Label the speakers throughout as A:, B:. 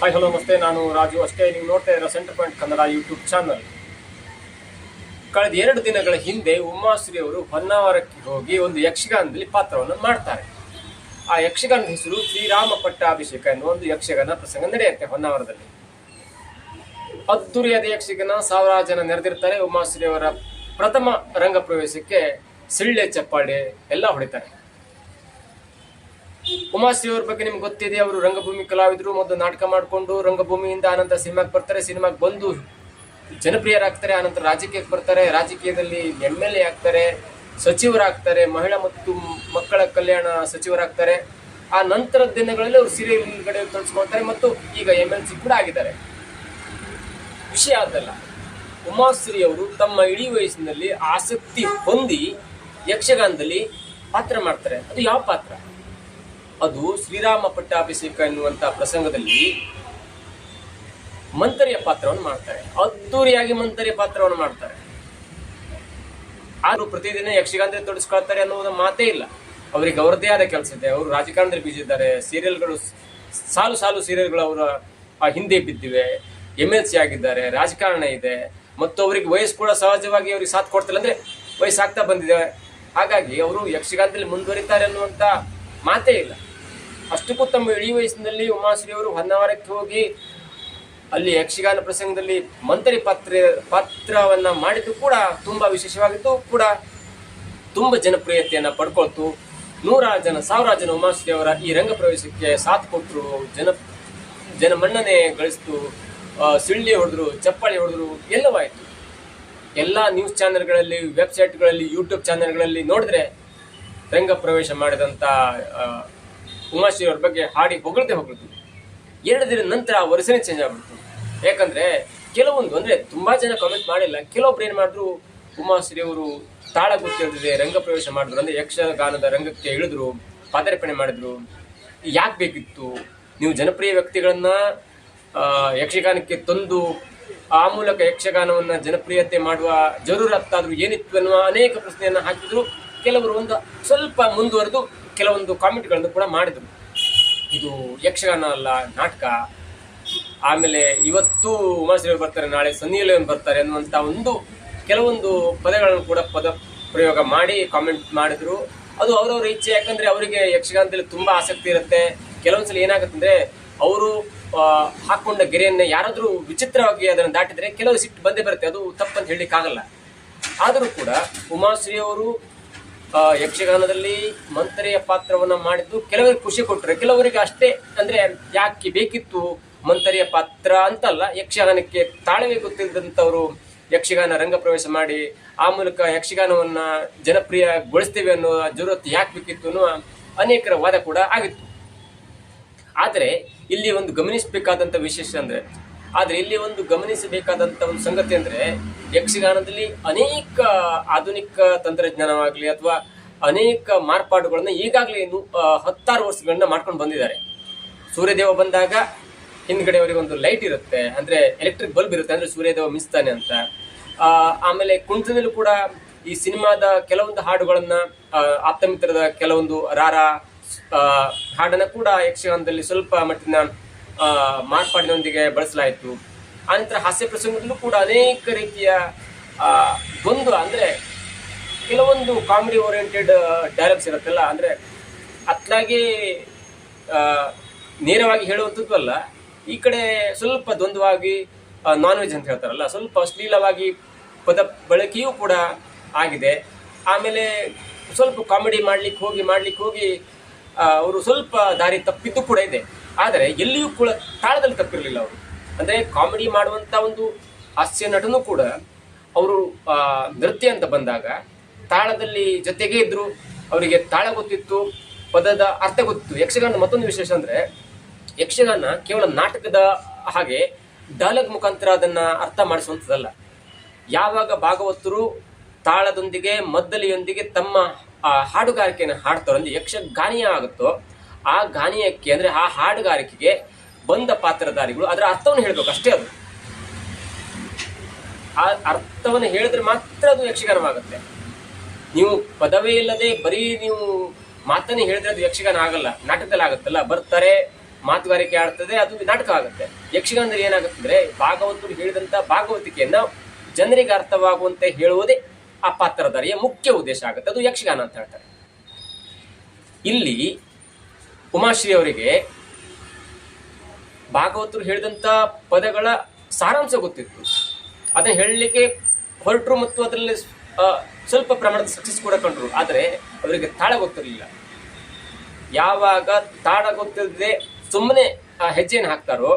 A: Hi hello ನಮಸ್ತೆ. ನಾನು ರಾಜು ಅಷ್ಟೇ. ನೀವು ನೋಡ್ತಾ ಇರೋ center point Kannada YouTube channel ಕಳೆದ ಎರಡು ದಿನಗಳ ಹಿಂದೆ ಉಮಾಶ್ರೀ ಅವರು ಹೊನ್ನಾವರಕ್ಕೆ ಹೋಗಿ ಒಂದು ಯಕ್ಷಗಾನದಲ್ಲಿ ಪಾತ್ರವನ್ನು ಮಾಡ್ತಾರೆ. ಆ ಯಕ್ಷಗಾನದ ಹೆಸರು ಶ್ರೀರಾಮ ಪಟ್ಟಾಭಿಷೇಕ ಎನ್ನುವ ಒಂದು ಯಕ್ಷಗಾನ ಪ್ರಸಂಗ ನಡೆಯುತ್ತೆ ಹೊನ್ನಾವರದಲ್ಲಿ. ಅದ್ದೂರಿಯಾದ ಯಕ್ಷಗಾನ ಸಾವಿರಾರು ಜನ ನೆರೆದಿರ್ತಾರೆ. ಉಮಾಶ್ರೀ ಅವರ ಪ್ರಥಮ ರಂಗ ಪ್ರವೇಶಕ್ಕೆ ಸಿಳ್ಳೆ, ಚಪ್ಪಾಳೆ ಎಲ್ಲ ಹೊಡಿತಾರೆ. ಉಮಾಶ್ರೀ ಅವ್ರ ಬಗ್ಗೆ ನಿಮ್ಗೆ ಗೊತ್ತಿದೆ, ಅವರು ರಂಗಭೂಮಿ ಕಲಾವಿದರು, ಮೊದಲು ನಾಟಕ ಮಾಡಿಕೊಂಡು ರಂಗಭೂಮಿಯಿಂದ ಆನಂತರ ಸಿನಿಮಾಗೆ ಬರ್ತಾರೆ, ಸಿನಿಮಾಗೆ ಬಂದು ಜನಪ್ರಿಯರಾಗ್ತಾರೆ, ಆನಂತರ ರಾಜಕೀಯಕ್ಕೆ ಬರ್ತಾರೆ, ರಾಜಕೀಯದಲ್ಲಿ ಎಂ ಎಲ್ ಎ ಆಗ್ತಾರೆ, ಸಚಿವರಾಗ್ತಾರೆ, ಮಹಿಳಾ ಮತ್ತು ಮಕ್ಕಳ ಕಲ್ಯಾಣ ಸಚಿವರಾಗ್ತಾರೆ. ಆ ನಂತರದ ದಿನಗಳಲ್ಲಿ ಅವರು ಸೀರಿಯಲ್ಗಡೆ ತೊಡಸ್ಕೊಳ್ತಾರೆ ಮತ್ತು ಈಗ ಎಂ ಎಲ್ ಸಿ ಕೂಡ ಆಗಿದ್ದಾರೆ. ವಿಷಯ ಅದಲ್ಲ. ಉಮಾಶ್ರೀ ಅವರು ತಮ್ಮ ಇಡೀ ವಯಸ್ಸಿನಲ್ಲಿ ಆಸಕ್ತಿ ಹೊಂದಿ ಯಕ್ಷಗಾನದಲ್ಲಿ ಪಾತ್ರ ಮಾಡ್ತಾರೆ. ಅದು ಯಾವ ಪಾತ್ರ? ಅದು ಶ್ರೀರಾಮ ಪಟ್ಟಾಭಿಷೇಕ ಎನ್ನುವಂತ ಪ್ರಸಂಗದಲ್ಲಿ ಮಂತರಿಯ ಪಾತ್ರವನ್ನು ಮಾಡ್ತಾರೆ. ಅದ್ದೂರಿಯಾಗಿ ಮಂತರಿಯ ಪಾತ್ರವನ್ನು ಮಾಡ್ತಾರೆ. ಆದ್ರೂ ಪ್ರತಿದಿನ ಯಕ್ಷಗಾನದಲ್ಲಿ ತೊಡಸ್ಕೊಳ್ತಾರೆ ಅನ್ನೋದು ಮಾತೇ ಇಲ್ಲ. ಅವರಿಗೆ ಅವರದೇ ಆದ ಕೆಲಸ ಇದೆ. ಅವರು ರಾಜಕಾರಣದಲ್ಲಿ ಬೀಜಿದ್ದಾರೆ ಸೀರಿಯಲ್ಗಳು ಸಾಲು ಸಾಲು ಸೀರಿಯಲ್ಗಳು ಅವರ ಹಿಂದೆ ಬಿದ್ದಿವೆ. ಎಂ ಎಲ್ ಸಿ ಆಗಿದ್ದಾರೆ. ರಾಜಕಾರಣ ಇದೆ. ಮತ್ತು ಅವರಿಗೆ ವಯಸ್ಸು ಕೂಡ ಸಹಜವಾಗಿ ಅವ್ರಿಗೆ ಸಾಥ್ ಕೊಡ್ತಿಲ್ಲ ಅಂದ್ರೆ ವಯಸ್ಸಾಗ್ತಾ ಬಂದಿದೆ. ಹಾಗಾಗಿ ಅವರು ಯಕ್ಷಗಾನದಲ್ಲಿ ಮುಂದುವರಿತಾರೆ ಅನ್ನುವಂತ ಮಾತೇ ಇಲ್ಲ. ಅಷ್ಟಕ್ಕೂ ತಮ್ಮ ಇಳಿ ವಯಸ್ಸಿನಲ್ಲಿ ಉಮಾಶ್ರೀ ಅವರು ಹೊನ್ನಾವರಕ್ಕೆ ಹೋಗಿ ಅಲ್ಲಿ ಯಕ್ಷಗಾನ ಪ್ರಸಂಗದಲ್ಲಿ ಮಂತ್ರಿ ಪಾತ್ರ, ಪಾತ್ರವನ್ನು ಮಾಡಿದ್ದು ಕೂಡ ತುಂಬಾ ವಿಶೇಷವಾಗಿದ್ದು ಕೂಡ ತುಂಬಾ ಜನಪ್ರಿಯತೆಯನ್ನ ಪಡ್ಕೊಳ್ತು. ನೂರಾರು ಜನ, ಸಾವಿರಾರು ಜನ ಉಮಾಶ್ರೀ ಅವರ ಈ ರಂಗ ಪ್ರವೇಶಕ್ಕೆ ಸಾಥ್ ಕೊಟ್ಟರು ಜನ ಜನ ಮನ್ನಣೆ ಗಳಿಸ್ತು ಸಿಳ್ಳಿ ಹೊಡೆದ್ರು, ಚಪ್ಪಾಳಿ ಹೊಡೆದ್ರು ಎಲ್ಲವಾಯಿತು ಎಲ್ಲ ನ್ಯೂಸ್ ಚಾನೆಲ್ಗಳಲ್ಲಿ ವೆಬ್ಸೈಟ್ಗಳಲ್ಲಿ ಯೂಟ್ಯೂಬ್ ಚಾನೆಲ್ಗಳಲ್ಲಿ ನೋಡಿದ್ರೆ ರಂಗ ಪ್ರವೇಶ ಮಾಡಿದಂಥ ಉಮಾಶ್ರೀ ಅವ್ರ ಬಗ್ಗೆ ಹಾಡಿ ಹೊಗಳದೆ ಹೊಗಳಿದ್ರು ಎರಡು ದಿನ ನಂತರ ಆ ವರ್ಷನೇ ಚೇಂಜ್ ಆಗ್ಬಿಡ್ತು. ಯಾಕಂದ್ರೆ ಕೆಲವೊಂದು ಅಂದರೆ ತುಂಬಾ ಜನ ಕಮೆಂಟ್ ಮಾಡಿಲ್ಲ. ಕೆಲವೊಬ್ರು ಏನು ಮಾಡಿದ್ರು ಉಮಾಶ್ರೀ ಅವರು ತಾಳ ಗೊತ್ತಿಲ್ಲದೆ ರಂಗ ಪ್ರವೇಶ ಮಾಡಿದ್ರು. ಅಂದ್ರೆ ಯಕ್ಷಗಾನದ ರಂಗಕ್ಕೆ ಇಳಿದ್ರು, ಪಾದಾರ್ಪಣೆ ಮಾಡಿದ್ರು. ಯಾಕೆ ಬೇಕಿತ್ತು? ನೀವು ಜನಪ್ರಿಯ ವ್ಯಕ್ತಿಗಳನ್ನ ಯಕ್ಷಗಾನಕ್ಕೆ ತಂದು, ಆ ಮೂಲಕ ಯಕ್ಷಗಾನವನ್ನ ಜನಪ್ರಿಯತೆ ಮಾಡುವ ಜರೂರತ್ತಾದರೂ ಏನಿತ್ತು ಅನ್ನುವ ಅನೇಕ ಪ್ರಶ್ನೆಯನ್ನು ಹಾಕಿದ್ರು. ಕೆಲವರು ಒಂದು ಸ್ವಲ್ಪ ಮುಂದುವರೆದು ಕೆಲವೊಂದು ಕಾಮೆಂಟ್ಗಳನ್ನು ಕೂಡ ಮಾಡಿದರು. ಇದು ಯಕ್ಷಗಾನ ಅಲ್ಲ, ನಾಟಕ. ಆಮೇಲೆ ಇವತ್ತು ಉಮಾಶ್ರೀ ಬರ್ತಾರೆ, ನಾಳೆ ಸನ್ನಿ ಲಿಯೋನ್ ಬರ್ತಾರೆ ಅನ್ನುವಂಥ ಒಂದು ಕೆಲವೊಂದು ಪದಗಳನ್ನು ಕೂಡ ಪದ ಪ್ರಯೋಗ ಮಾಡಿ ಕಾಮೆಂಟ್ ಮಾಡಿದ್ರು. ಅದು ಅವರವ್ರ ಇಚ್ಛೆ, ಯಾಕಂದ್ರೆ ಅವರಿಗೆ ಯಕ್ಷಗಾನದಲ್ಲಿ ತುಂಬಾ ಆಸಕ್ತಿ ಇರುತ್ತೆ. ಕೆಲವೊಂದ್ಸಲ ಏನಾಗುತ್ತೆ ಅಂದ್ರೆ ಅವರು ಹಾಕೊಂಡ ಗೆರೆಯನ್ನ ಯಾರಾದ್ರೂ ವಿಚಿತ್ರವಾಗಿ ಅದನ್ನು ದಾಟಿದ್ರೆ ಕೆಲವು ಸಿಟ್ಟು ಬಂದೇ ಬರುತ್ತೆ. ಅದು ತಪ್ಪಂತ ಹೇಳಲಿಕ್ಕಾಗಲ್ಲ. ಆದರೂ ಕೂಡ ಉಮಾಶ್ರೀ ಅವರು ಯಕ್ಷಗಾನದಲ್ಲಿ ಮಂತ್ರಿಯ ಪಾತ್ರವನ್ನು ಮಾಡಿದ್ದು ಕೆಲವರಿಗೆ ಖುಷಿ ಕೊಟ್ಟರೆ. ಕೆಲವರಿಗೆ ಅಷ್ಟೇ ಅಂದ್ರೆ ಯಾಕೆ ಬೇಕಿತ್ತು ಮಂತ್ರಿಯ ಪಾತ್ರ ಅಂತಲ್ಲ, ಯಕ್ಷಗಾನಕ್ಕೆ ತಾಳ್ಮೆ ಗೊತ್ತಿಲ್ಲದಂಥವರು ಯಕ್ಷಗಾನ ರಂಗ ಪ್ರವೇಶ ಮಾಡಿ, ಆ ಮೂಲಕ ಯಕ್ಷಗಾನವನ್ನು ಜನಪ್ರಿಯಗೊಳಿಸ್ತೇವೆ ಅನ್ನೋ ಜರೂರತ್ತು ಯಾಕೆ ಬೇಕಿತ್ತು ಅನ್ನೋ ಅನೇಕರ ವಾದ ಕೂಡ ಆಗಿತ್ತು. ಆದರೆ, ಇಲ್ಲಿ ಒಂದು ಗಮನಿಸಬೇಕಾದಂಥ ವಿಶೇಷ ಅಂದ್ರೆ ಆದ್ರೆ ಇಲ್ಲಿ ಒಂದು ಗಮನಿಸಬೇಕಾದಂತ ಒಂದು ಸಂಗತಿ ಅಂದ್ರೆ ಯಕ್ಷಗಾನದಲ್ಲಿ ಅನೇಕ ಆಧುನಿಕ ತಂತ್ರಜ್ಞಾನವಾಗಲಿ ಅಥವಾ ಅನೇಕ ಮಾರ್ಪಾಡುಗಳನ್ನ ಈಗಾಗಲೇ ಹತ್ತಾರು ವರ್ಷಗಳನ್ನ ಮಾಡ್ಕೊಂಡು ಬಂದಿದ್ದಾರೆ. ಸೂರ್ಯದೇವ ಬಂದಾಗ ಹಿಂದ್ಗಡೆ ಅವರಿಗೆ ಒಂದು ಲೈಟ್ ಇರುತ್ತೆ, ಅಂದ್ರೆ ಎಲೆಕ್ಟ್ರಿಕ್ ಬಲ್ಬ್ ಇರುತ್ತೆ, ಅಂದ್ರೆ ಸೂರ್ಯದೇವ ಮಿಸ್ತಾನೆ ಅಂತ. ಆಮೇಲೆ ಕುಂಠದಲ್ಲೂ ಕೂಡ ಈ ಸಿನಿಮಾದ ಕೆಲವೊಂದು ಹಾಡುಗಳನ್ನ ಆಪ್ತಮಿತ್ರದ ಕೆಲವೊಂದು ರಾರ ಹಾಡನ್ನ ಕೂಡ ಯಕ್ಷಗಾನದಲ್ಲಿ ಸ್ವಲ್ಪ ಮಟ್ಟಿನ ಮಾರ್ಪಾಡಿನೊಂದಿಗೆ ಬಳಸಲಾಯಿತು. ಆನಂತರ ಹಾಸ್ಯ ಪ್ರಸಂಗದಲ್ಲೂ ಕೂಡ ಅನೇಕ ರೀತಿಯ ದ್ವಂದ್ವ ಅಂದ್ರೆ ಕೆಲವೊಂದು ಕಾಮಿಡಿ ಓರಿಯೆಂಟೆಡ್ ಡೈಲಾಗ್ಸ್ ಇರುತ್ತಲ್ಲ, ಅಂದ್ರೆ ಅತ್ಲಾಗಿ ನೇರವಾಗಿ ಹೇಳುವಂಥದ್ದು ಅಲ್ಲ. ಈ ಕಡೆ ಸ್ವಲ್ಪ ದ್ವಂದ್ವವಾಗಿ ನಾನ್ ವೆಜ್ ಅಂತ ಹೇಳ್ತಾರಲ್ಲ, ಸ್ವಲ್ಪ ಅಶ್ಲೀಲವಾಗಿ ಪದ ಬಳಕೆಯೂ ಕೂಡ ಆಗಿದೆ. ಆಮೇಲೆ ಸ್ವಲ್ಪ ಕಾಮಿಡಿ ಮಾಡ್ಲಿಕ್ಕೆ ಹೋಗಿ ಮಾಡ್ಲಿಕ್ಕೆ ಹೋಗಿ ಅವರು ಸ್ವಲ್ಪ ದಾರಿ ತಪ್ಪಿದ್ದು ಕೂಡ ಇದೆ. ಆದರೆ ಎಲ್ಲಿಯೂ ಕೂಡ ತಾಳದಲ್ಲಿ ತಪ್ಪಿರಲಿಲ್ಲ ಅವರು. ಅಂದರೆ ಕಾಮಿಡಿ ಮಾಡುವಂಥ ಒಂದು ಹಾಸ್ಯ ನಟನೂ ಕೂಡ ಅವರು ನೃತ್ಯ ಅಂತ ಬಂದಾಗ ತಾಳದಲ್ಲಿ ಜೊತೆಗೇ ಇದ್ದರು ಅವರಿಗೆ ತಾಳ ಗೊತ್ತಿತ್ತು, ಪದದ ಅರ್ಥ ಗೊತ್ತಿತ್ತು. ಯಕ್ಷಗಾನದ ಮತ್ತೊಂದು ವಿಶೇಷ ಅಂದರೆ ಯಕ್ಷಗಾನ ಕೇವಲ ನಾಟಕದ ಹಾಗೆ ಡಾಲಗ್ ಮುಖಾಂತರ ಅದನ್ನು ಅರ್ಥ ಮಾಡಿಸುವಂಥದ್ದಲ್ಲ. ಯಾವಾಗ ಭಾಗವತರು ತಾಳದೊಂದಿಗೆ, ಮದ್ದಲಿಯೊಂದಿಗೆ ತಮ್ಮ ಹಾಡುಗಾರಿಕೆಯನ್ನು ಹಾಡ್ತಾರೋ ಅಂದರೆ ಯಕ್ಷಗಾನೀಯ ಆಗುತ್ತೋ ಆ ಗಾನಿಯಕ್ಕೆ ಅಂದರೆ ಆ ಹಾಡುಗಾರಿಕೆಗೆ ಬಂದ ಪಾತ್ರಧಾರಿಗಳು ಅದರ ಅರ್ಥವನ್ನು ಹೇಳ್ಬೇಕು, ಅಷ್ಟೇ ಅದು. ಆ ಅರ್ಥವನ್ನು ಹೇಳಿದ್ರೆ ಮಾತ್ರ ಅದು ಯಕ್ಷಗಾನವಾಗುತ್ತೆ. ನೀವು ಪದವೇ ಇಲ್ಲದೆ ಬರೀ ನೀವು ಮಾತನ್ನೇ ಹೇಳಿದ್ರೆ ಅದು ಯಕ್ಷಗಾನ ಆಗಲ್ಲ, ನಾಟಕದಲ್ಲಿ ಆಗುತ್ತಲ್ಲ, ಬರ್ತಾರೆ, ಮಾತುಗಾರಿಕೆ ಆಡ್ತದೆ, ಅದು ನಾಟಕ ಆಗುತ್ತೆ. ಯಕ್ಷಗಾನದಲ್ಲಿ ಏನಾಗುತ್ತಂದ್ರೆ ಭಾಗವತರು ಹೇಳಿದಂತ ಭಾಗವತಿಕೆಯನ್ನು ಜನರಿಗೆ ಅರ್ಥವಾಗುವಂತೆ ಹೇಳುವುದೇ ಆ ಪಾತ್ರಧಾರಿಯ ಮುಖ್ಯ ಉದ್ದೇಶ ಆಗುತ್ತೆ, ಅದು ಯಕ್ಷಗಾನ ಅಂತ ಹೇಳ್ತಾರೆ. ಇಲ್ಲಿ ಉಮಾಶ್ರೀ ಅವರಿಗೆ ಭಾಗವತರು ಹೇಳಿದಂತ ಪದಗಳ ಸಾರಾಂಶ ಗೊತ್ತಿತ್ತು. ಅದನ್ನ ಹೇಳಲಿಕ್ಕೆ ಹೊರಟರು ಮತ್ತು ಅದರಲ್ಲಿ ಸ್ವಲ್ಪ ಪ್ರಮಾಣದ ಸಕ್ಸಸ್ ಕೂಡ ಕಂಡ್ರು. ಆದರೆ ಅವರಿಗೆ ತಾಳ ಗೊತ್ತಿರಲಿಲ್ಲ. ಯಾವಾಗ ತಾಳ ಗೊತ್ತಿಲ್ಲದೆ ಸುಮ್ಮನೆ ಹೆಜ್ಜೆಯನ್ನು ಹಾಕ್ತಾರೋ,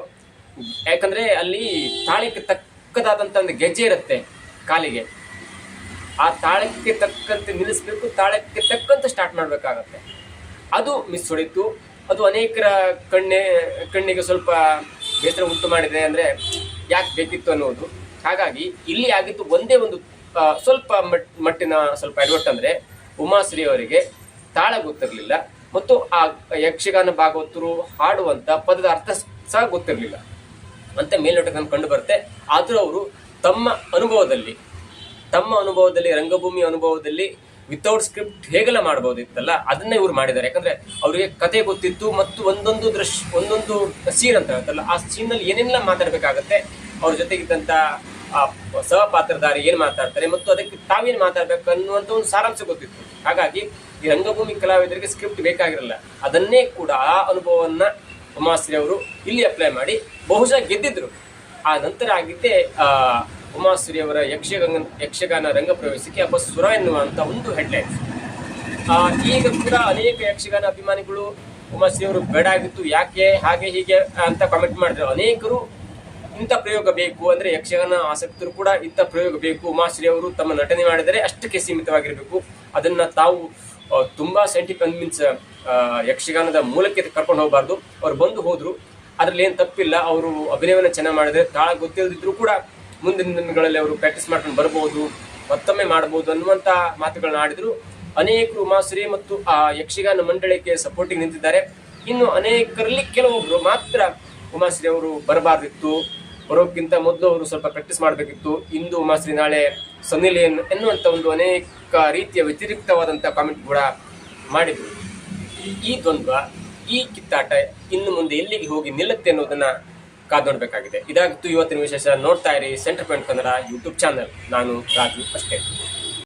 A: ಯಾಕಂದ್ರೆ ಅಲ್ಲಿ ತಾಳಕ್ಕೆ ತಕ್ಕದಾದಂತ ಒಂದು ಗೆಜ್ಜೆ ಇರುತ್ತೆ ಕಾಲಿಗೆ. ಆ ತಾಳಕ್ಕೆ ತಕ್ಕಂತೆ ನಿಲ್ಲಿಸ್ಬೇಕು ತಾಳಕ್ಕೆ ತಕ್ಕಂತೆ ಸ್ಟಾರ್ಟ್ ಮಾಡ್ಬೇಕಾಗತ್ತೆ. ಅದು ಮಿಸ್ ಹೊಡಿತು. ಅದು ಅನೇಕರ ಕಣ್ಣೆ, ಕಣ್ಣಿಗೆ ಸ್ವಲ್ಪ ಬೇಸರ ಉಂಟು ಮಾಡಿದೆ ಅಂದ್ರೆ ಯಾಕೆ ಬೇಕಿತ್ತು ಅನ್ನೋದು. ಹಾಗಾಗಿ ಇಲ್ಲಿ ಆಗಿದ್ದು ಒಂದೇ ಒಂದು ಸ್ವಲ್ಪ ಮಟ್- ಮಟ್ಟಿನ ಸ್ವಲ್ಪ ಎಡವಟ್ಟು ಅಂದ್ರೆ ಉಮಾಶ್ರೀ ಅವರಿಗೆ ತಾಳ ಗೊತ್ತಿರಲಿಲ್ಲ ಮತ್ತು ಆ ಯಕ್ಷಗಾನ ಭಾಗವತರು ಹಾಡುವಂತ ಪದದ ಅರ್ಥ ಸಹ ಗೊತ್ತಿರಲಿಲ್ಲ. ಅಂತ ಮೇಲ್ನೋಟಕ್ಕೆ ಕಂಡು ಬರುತ್ತೆ. ಆದರೂ ಅವರು ತಮ್ಮ ಅನುಭವದಲ್ಲಿ ತಮ್ಮ ಅನುಭವದಲ್ಲಿ, ರಂಗಭೂಮಿ ಅನುಭವದಲ್ಲಿ ವಿತೌಟ್ ಸ್ಕ್ರಿಪ್ಟ್ ಹೇಗೆಲ್ಲ ಮಾಡ್ಬೋದಿತ್ತಲ್ಲ, ಅದನ್ನ ಇವ್ರು ಮಾಡಿದ್ದಾರೆ. ಯಾಕಂದ್ರೆ ಅವರಿಗೆ ಕತೆ ಗೊತ್ತಿತ್ತು ಮತ್ತು ಒಂದೊಂದು ದೃಶ್ಯ ಒಂದೊಂದು ಸೀನ್ ಅಂತ ಹೇಳ್ತಲ್ಲ ಆ ಸೀನ್ನಲ್ಲಿ ಏನೆಲ್ಲ ಮಾತಾಡ್ಬೇಕಾಗತ್ತೆ, ಅವ್ರ ಜೊತೆಗಿದ್ದಂತ, ಆ ಸಹ ಪಾತ್ರಧಾರಿ ಏನ್ ಮಾತಾಡ್ತಾರೆ ಮತ್ತು ಅದಕ್ಕೆ ತಾವೇನ್ ಮಾತಾಡ್ಬೇಕು ಅನ್ನುವಂತ ಒಂದು ಸಾರಾಂಶ ಗೊತ್ತಿತ್ತು. ಹಾಗಾಗಿ ಈ ರಂಗಭೂಮಿ ಕಲಾವಿದರಿಗೆ ಸ್ಕ್ರಿಪ್ಟ್ ಬೇಕಾಗಿರಲ್ಲ, ಅದನ್ನೇ ಕೂಡ ಆ ಅನುಭವವನ್ನ ಉಮಾಶ್ರೀ ಅವರು ಇಲ್ಲಿ ಅಪ್ಲೈ ಮಾಡಿ, ಬಹುಶಃ ಗೆದ್ದಿದ್ರು. ಆ ನಂತರ ಆಗಿದ್ದೇ ಆ ಉಮಾಶ್ರೀ ಅವರ ಯಕ್ಷಗಾನ ಯಕ್ಷಗಾನ ರಂಗ ಪ್ರವೇಶಕ್ಕೆ ಅಪಸ್ವರ ಎನ್ನುವಂತ ಒಂದು ಹೆಡ್ಲೈನ್ ಈಗ ಕೂಡ ಅನೇಕ ಯಕ್ಷಗಾನ ಅಭಿಮಾನಿಗಳು ಉಮಾಶ್ರೀ ಅವರು ಬೇಡ ಆಗಿತ್ತು. ಯಾಕೆ, ಹಾಗೆ, ಹೀಗೆ ಅಂತ ಕಾಮೆಂಟ್ ಮಾಡಿದ್ರು ಅನೇಕರು ಇಂಥ ಪ್ರಯೋಗ ಬೇಕು ಅಂದ್ರೆ ಯಕ್ಷಗಾನ ಆಸಕ್ತರು ಕೂಡ ಇಂಥ ಪ್ರಯೋಗ ಬೇಕು. ಉಮಾಶ್ರೀ ತಮ್ಮ ನಟನೆ ಮಾಡಿದರೆ ಅಷ್ಟಕ್ಕೆ ಸೀಮಿತವಾಗಿರಬೇಕು. ಅದನ್ನ ತಾವು ತುಂಬಾ ಸೈಂಟಿಫಿಕ್ ಮೀನ್ಸ್ ಯಕ್ಷಗಾನದ ಮೂಲಕ್ಕೆ ಕರ್ಕೊಂಡು ಹೋಗಬಾರ್ದು. ಅವ್ರು ಬಂದು ಹೋದ್ರು. ಅದ್ರಲ್ಲಿ ಏನು ತಪ್ಪಿಲ್ಲ. ಅವರು ಅಭಿನಯವನ್ನ ಚೆನ್ನಾಗಿ ಮಾಡಿದ್ರೆ ತಾಳ ಗೊತ್ತಿಲ್ಲದಿದ್ರು ಕೂಡ ಮುಂದಿನ ದಿನಗಳಲ್ಲಿ ಅವರು ಪ್ರಾಕ್ಟೀಸ್ ಮಾಡ್ಕೊಂಡು ಬರ್ಬೋದು, ಮತ್ತೊಮ್ಮೆ ಮಾಡಬಹುದು ಅನ್ನುವಂತ ಮಾತುಗಳನ್ನ ಆಡಿದ್ರು. ಅನೇಕರು ಉಮಾಶ್ರೀ ಮತ್ತು ಆ ಯಕ್ಷಗಾನ ಮಂಡಳಿಗೆ ಸಪೋರ್ಟಿಗೆ ನಿಂತಿದ್ದಾರೆ. ಇನ್ನು ಅನೇಕರಲ್ಲಿ ಕೆಲವೊಬ್ರು ಮಾತ್ರ ಉಮಾಶ್ರೀ ಅವರು ಬರಬಾರ್ದಿತ್ತು. ಬರೋಕ್ಕಿಂತ ಮೊದಲು ಅವರು ಸ್ವಲ್ಪ ಪ್ರಾಕ್ಟೀಸ್ ಮಾಡಬೇಕಿತ್ತು. ಇಂದು ಉಮಾಶ್ರೀ ನಾಳೆ ಸನ್ನಿಲಿಯನ್ ಎನ್ನುವಂಥ ಒಂದು ಅನೇಕ ರೀತಿಯ ವ್ಯತಿರಿಕ್ತವಾದಂಥ ಕಾಮೆಂಟ್ ಕೂಡ ಮಾಡಿದ್ರು. ಈ ದ್ವಂದ್ವ, ಈ ಕಿತ್ತಾಟ ಇನ್ನು ಮುಂದೆ ಎಲ್ಲಿಗೆ ಹೋಗಿ ನಿಲ್ಲುತ್ತೆ ಅನ್ನೋದನ್ನ ಕಾದು ನೋಡಬೇಕಾಗಿದೆ ಇದಾಗಿತ್ತು ಇವತ್ತಿನ ವಿಶೇಷ ನೋಡ್ತಾ ಇರಿ center point Kannada YouTube channel ನಾನು ರಾಜು ಅಷ್ಟೇ.